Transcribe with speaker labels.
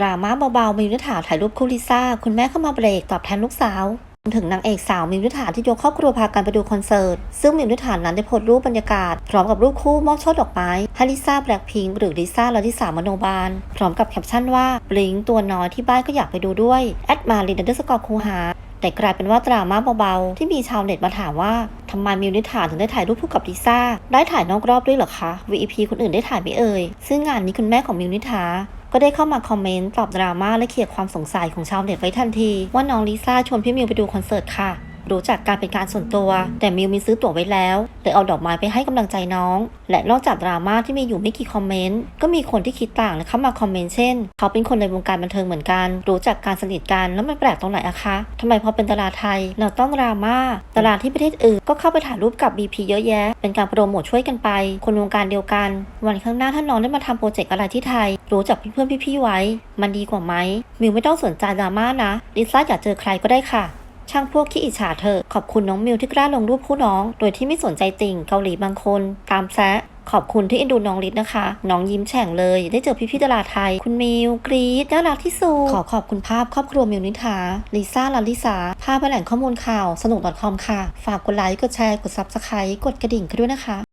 Speaker 1: ราม่าเบาๆมิวนิษฐาถ่ายรูปคู่ลิซ่า คุณแม่เข้ามาเบรกตอบแทนลูกสาวรวมถึงนางเอกสาวมิวนิษฐาที่ยกครอบครัวพากันไปดูคอนเสิร์ต ซึ่งมิวนิษฐานั้นได้โพสต์รูปบรรยากาศ พร้อมกับรูปคู่มอบช่อดอกไม้ให้ลิซ่าแบล็คพิงค์หรือลิซ่าลาลิสามโนบาล พร้อมกับแคปชั่นว่าบลิงตัวน้อยที่บ้านก็อยากไปดูด้วยแอดมาลินเดอร์สกอร์คูหาแต่กลายเป็นว่าดราม่าเบาๆ ที่มีชาวเน็ตมาถามว่าทำไมมิวนิษฐาถึงได้ถ่ายรูปคู่กับลิซ่าได้ถ่ายนอกรอบด้วยเหรอคะ VP คนอื่นได้ถ่ายไหมเอ่ยซึ่งงานนี้คุณแม่ของมิวนิษฐา ก็ได้เข้ามาคอมเมนต์ตอบดราม่าและเคลียร์ความสงสัยของชาวเน็ตไว้ทันที ว่าน้องลิซ่าชวนพี่มิวไปดูคอนเสิร์ตค่ะ รู้จักการเป็นการส่วนตัว แต่มิวมีซื้อตั๋วไว้แล้วเลยเอาดอกไม้ไปให้กำลังใจน้อง และนอกจากดราม่าที่มีอยู่ไม่กี่คอมเมนต์ก็มีคนที่คิดต่างและเข้ามาคอมเมนต์เช่น เขาเป็นคนในวงการบันเทิงเหมือนกัน รู้จักการสนิทกันแล้วมันแปลกตรงไหนอะคะทำไมพอเป็นดาราไทย เราต้องดราม่าดาราที่ประเทศอื่นก็เข้าไปถ่ายรูปกับ BP เยอะแยะ เป็นการโปรโมทช่วยกันไป คนวงการเดียวกัน วันข้างหน้าถ้าน้องได้มาทำโปรเจกต์อะไรที่ไทย รู้จักเพื่อนๆพี่ๆไว้ มันดีกว่าไหมมิวไม่ต้องสนใจดราม่านะลิซ่าอยากเจอใครก็ได้ค่ะ ช่างพวกขี้อิจฉาเธอ ขอบคุณน้องมิวที่กล้าลงรูปคู่น้อง โดยที่ไม่สนใจติ่งเกาหลีบางคน ตามแซะขอบคุณที่เอ็นดูน้องลิศนะคะ น้องยิ้มแฉ่งเลย ได้เจอพี่พี่ๆดาราไทย คุณมิวกรีดน่ารักที่สุด ขอขอบคุณภาพครอบครัวมิวนิธาลิซ่าลาลิสาภาพและแหล่งข้อมูลข่าวสนุก .com ค่ะ ฝากกดไลค์ กดแชร์ กดซับสไครต์กดกระดิ่งกันด้วยนะคะ